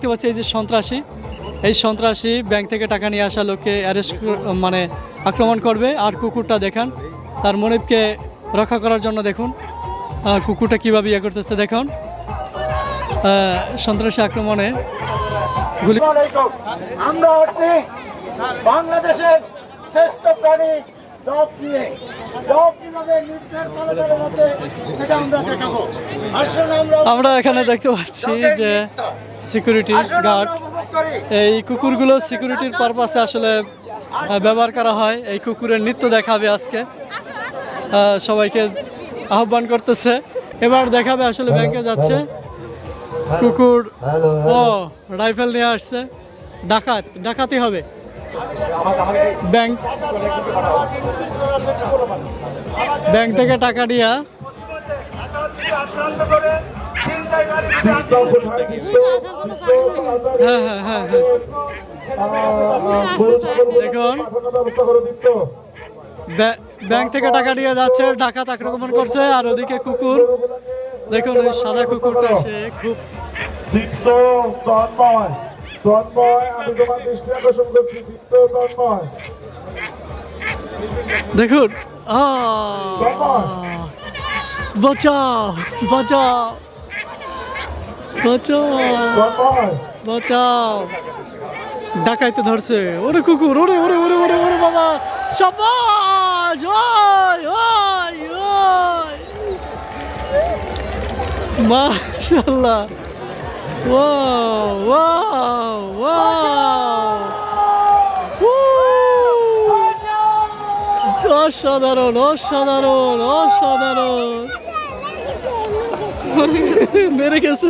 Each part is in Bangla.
দেখতে পাচ্ছি এই যে সন্ত্রাসী। এই সন্ত্রাসী ব্যাংক থেকে টাকা নিয়ে আসা লোককে অ্যারেস্ট মানে আক্রমণ করবে। আর কুকুরটা দেখান, তার মনিবকে রক্ষা করার জন্য দেখুন। কুকুরটা কীভাবে ইয়ে করতেছে দেখুন। সন্ত্রাসী আক্রমণে গুলি আমরা বাংলাদেশের শ্রেষ্ঠ প্রাণী কীভাবে মধ্যে সেটা আমরা দেখাবো। আমরা আমরা এখানে দেখতে পাচ্ছি যে সিকিউরিটি গার্ড। এই কুকুরগুলো সিকিউরিটির পারপাসে আসলে ব্যবহার করা হয়। এই কুকুরের নৃত্য দেখাবে আজকে। সবাইকে আহ্বান করতেছে। এবার দেখাবে আসলে ব্যাংকে যাচ্ছে। কুকুর ও রাইফেল নিয়ে আসছে। ডাকাত ডাকাতি হবে। ব্যাংক। ব্যাংক থেকে টাকা আক্রান্ত হ্যাঁ হ্যাঁ হ্যাঁ হ্যাঁ। দেখুন। ব্যাংক- থেকে টাকা নিয়ে যাচ্ছে, ডাকাত আক্রমণ করছে, আর ওদিকে কুকুর। দেখুন সাদা কুকুরটা সে খুব তন্ময় আমি তোমার দৃষ্টি আকর্ষণ করছি দীপ্ত তন্ময়। দেখুন! বাঁচাও বাঁচাও। বাঁচাও বাঁচাও। ডাকাইতে ধরছে। ওরে কুকুর ওরে ওরে ওরে ওরে ওরে বাবা। সাবাস ওই ওই ওই। মাশাআল্লাহ। Wow wow Woo! অসাধারণ অসাধারণ অসাধারণ। মেরে গেছে।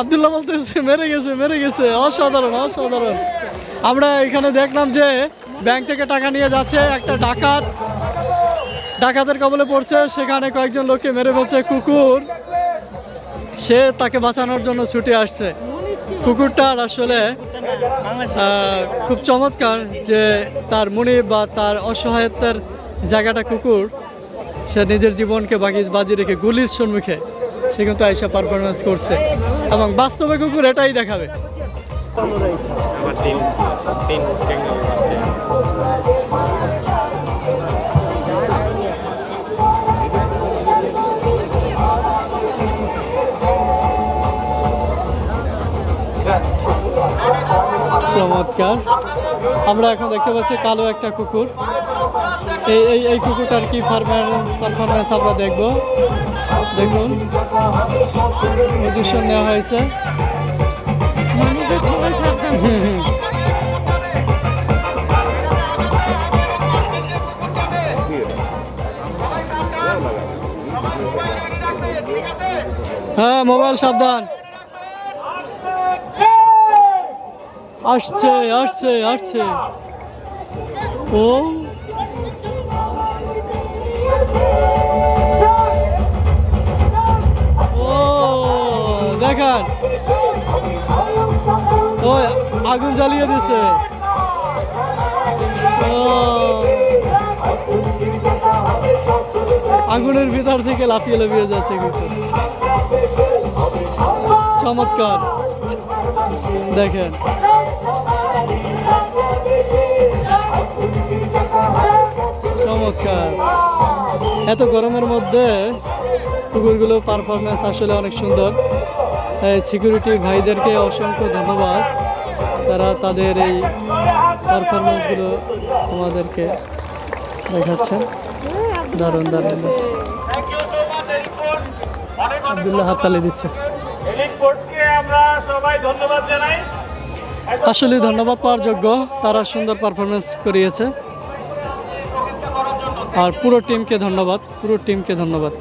আব্দুল্লাহ বলতেছে, মেরে গেছে মেরে গেছে। অসাধারণ অসাধারণ। আমরা এখানে দেখলাম যে ব্যাংক থেকে টাকা নিয়ে যাচ্ছে একটা ডাকাত। ডাকাতের কবলে পড়ছে, সেখানে কয়েকজন লোককে মেরে ফেলছে কুকুর। সে তাকে বাঁচানোর জন্য ছুটে আসছে। কুকুরটার আসলে খুব চমৎকার যে তার মনি বা তার অসহায়তার জায়গাটা কুকুর, সে নিজের জীবনকে বাকি বাজি রেখে গুলির সম্মুখে সে কিন্তু আইসা পারফরমেন্স করছে। এবং বাস্তবে কুকুর এটাই দেখাবে। চমৎকার। আমরা এখন দেখতে পাচ্ছি কালো একটা কুকুর। এই এই এই কুকুরটার কি পারফরমেন্স আমরা দেখব। দেখুন। পজিশন নেওয়া হয়েছে। হ্যাঁ মোবাইল সাবধান। আসছে আসছে আসছে ও দেখান ও আগুন জ্বালিয়ে দিছে ও আগুনের ভিতর থেকে লাফিয়ে লাফিয়ে যাচ্ছে কুকুর চমৎকার। দেখেন। চমৎকার। এত গরমের মধ্যে কুকুরগুলো পারফরমেন্স আসলে অনেক সুন্দর। সিকিউরিটি ভাইদেরকে অসংখ্য ধন্যবাদ। তারা তাদের এই পারফরমেন্সগুলো তোমাদেরকে দেখাচ্ছেন। দারুণ দারুণ। আবদুল্লাহ হাততালি দিচ্ছে। আসলে ধন্যবাদ পাওয়ার যোগ্য তারা সুন্দর পারফরমেন্স করিয়েছে আর পুরো টিমকে ধন্যবাদ পুরো টিমকে ধন্যবাদ